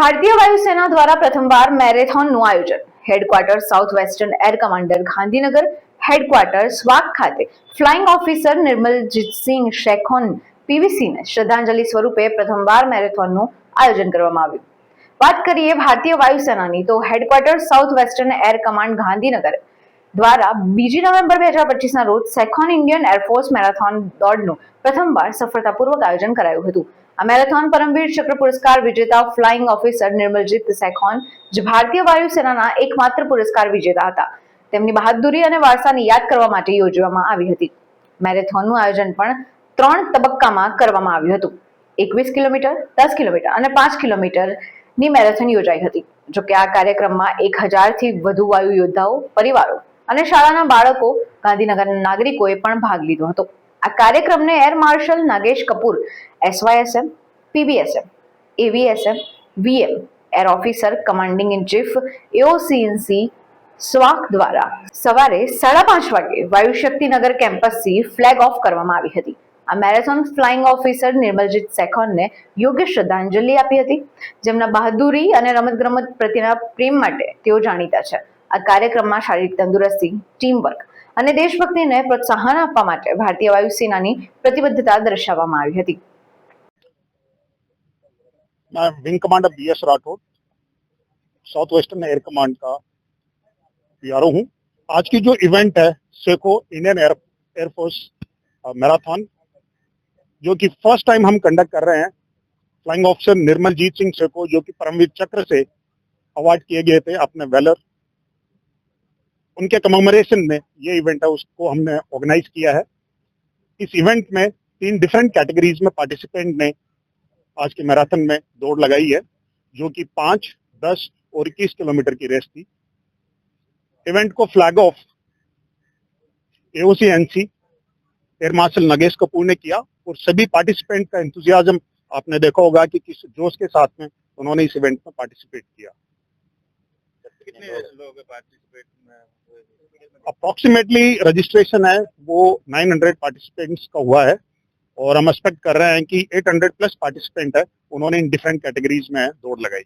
ભારતીય વાયુસેના દ્વારા પ્રથમવાર મેરેથોનનું આયોજન. Headquarter south western air commander Gandhinagar headquarter સ્વાક ખાતે ફ્લાઇંગ ઓફિસર નિર્મલજીતસિંહ શેખોન પીવીસીને શ્રદ્ધાંજલિ સ્વરૂપે પ્રથમવાર મેરેથોનનું આયોજન કરવામાં આવ્યું. વાત કરીએ ભારતીય વાયુસેનાની, તો headquarter south western air command Gandhinagar દ્વારા બીજી નવેમ્બર બે હજાર પચીસના રોજ Sekhon Indian air force marathon દોડનું પ્રથમવાર સફળતાપૂર્વક આયોજન કરાયું હતું. આ મેરેથોન પરમવીર ચક્ર પુરસ્કાર વિજેતા ફ્લાઇંગ ઓફિસર નિર્મલજીત સેખોન, જે ભારતીય વાયુસેનાના એકમાત્ર પુરસ્કાર વિજેતા હતા. તેમની બહાદુરી અને વારસાને યાદ કરવા માટે યોજવામાં આવી હતી. મેરેથોનનું આયોજન પણ ત્રણ તબક્કામાં કરવામાં આવ્યું હતું. એકવીસ કિલોમીટર, દસ કિલોમીટર અને પાંચ કિલોમીટરની મેરેથોન યોજાઈ હતી જોકે આ કાર્યક્રમમાં એક હજારથી વધુ વાયુ યોદ્ધાઓ, પરિવારો અને શાળાના બાળકો ગાંધીનગરના નાગરિકોએ પણ ભાગ લીધો હતો. આ કાર્યક્રમને air marshal Nagesh Kapoor SYSM PBSM AVSM VM air officer commanding in chief AOC in C સ્વાક દ્વારા સવારે સાડા પાંચ વાગે વાયુશક્તિનગર કેમ્પસથી ફ્લેગ ઓફ કરવામાં આવી હતી. આ મેરેથોન ફ્લાઇંગ ઓફિસર નિર્મલજીત સેખોનને યોગ્ય શ્રદ્ધાંજલિ આપી હતી. જેમના બહાદુરી અને રમતગમત પ્રત્યેના પ્રેમ માટે તેઓ જાણીતા છે. આ કાર્યક્રમમાં શારીરિક તંદુરસ્તી, ટીમવર્ક અને દેશભક્તિને પ્રોત્સાહન આપવા માટે ભારતીય વાયુસેનાની પ્રતિબદ્ધતા દર્શાવવામાં આવી હતી. मैं wing commander B S Rathore south western air command का पीआरओ हूँ। आज की जो इवेंट है Sekhon Indian air air force marathon जो कि फ़र्स्ट टाइम हम कंडक्ट कर रहे हैं flying officer Nirmaljit Singh Seiko जो कि परमवीर चक्र से अवार्ड किए गए थे अपने वेलर उनके कमेमोरेशन में ये इवेंट है, उसको हमने ऑर्गेनाइज किया है। इस इवेंट में तीन डिफरेंट कैटेगरीज में पार्टिसिपेंट ने आज के मैराथन में दौड़ लगाई है जो कि पाँच दस और इक्कीस किलोमीटर की रेस थी। इवेंट को flag off AOC in C air marshal Nagesh Kapoor ने किया और सभी पार्टिसिपेंट का इंतजाजम आपने देखा होगा कि किस जोश के साथ में उन्होंने इस इवेंट में पार्टिसिपेट किया। अप्रोक्सीमेटली रजिस्ट्रेशन है वो 900 पार्टिसिपेंट्स का हुआ है। और हम एक्सपेक्ट कर रहे हैं कि 800 प्लस पार्टिसिपेंट है उन्होंने इन डिफरेंट कैटेगरीज में दौड़ लगाई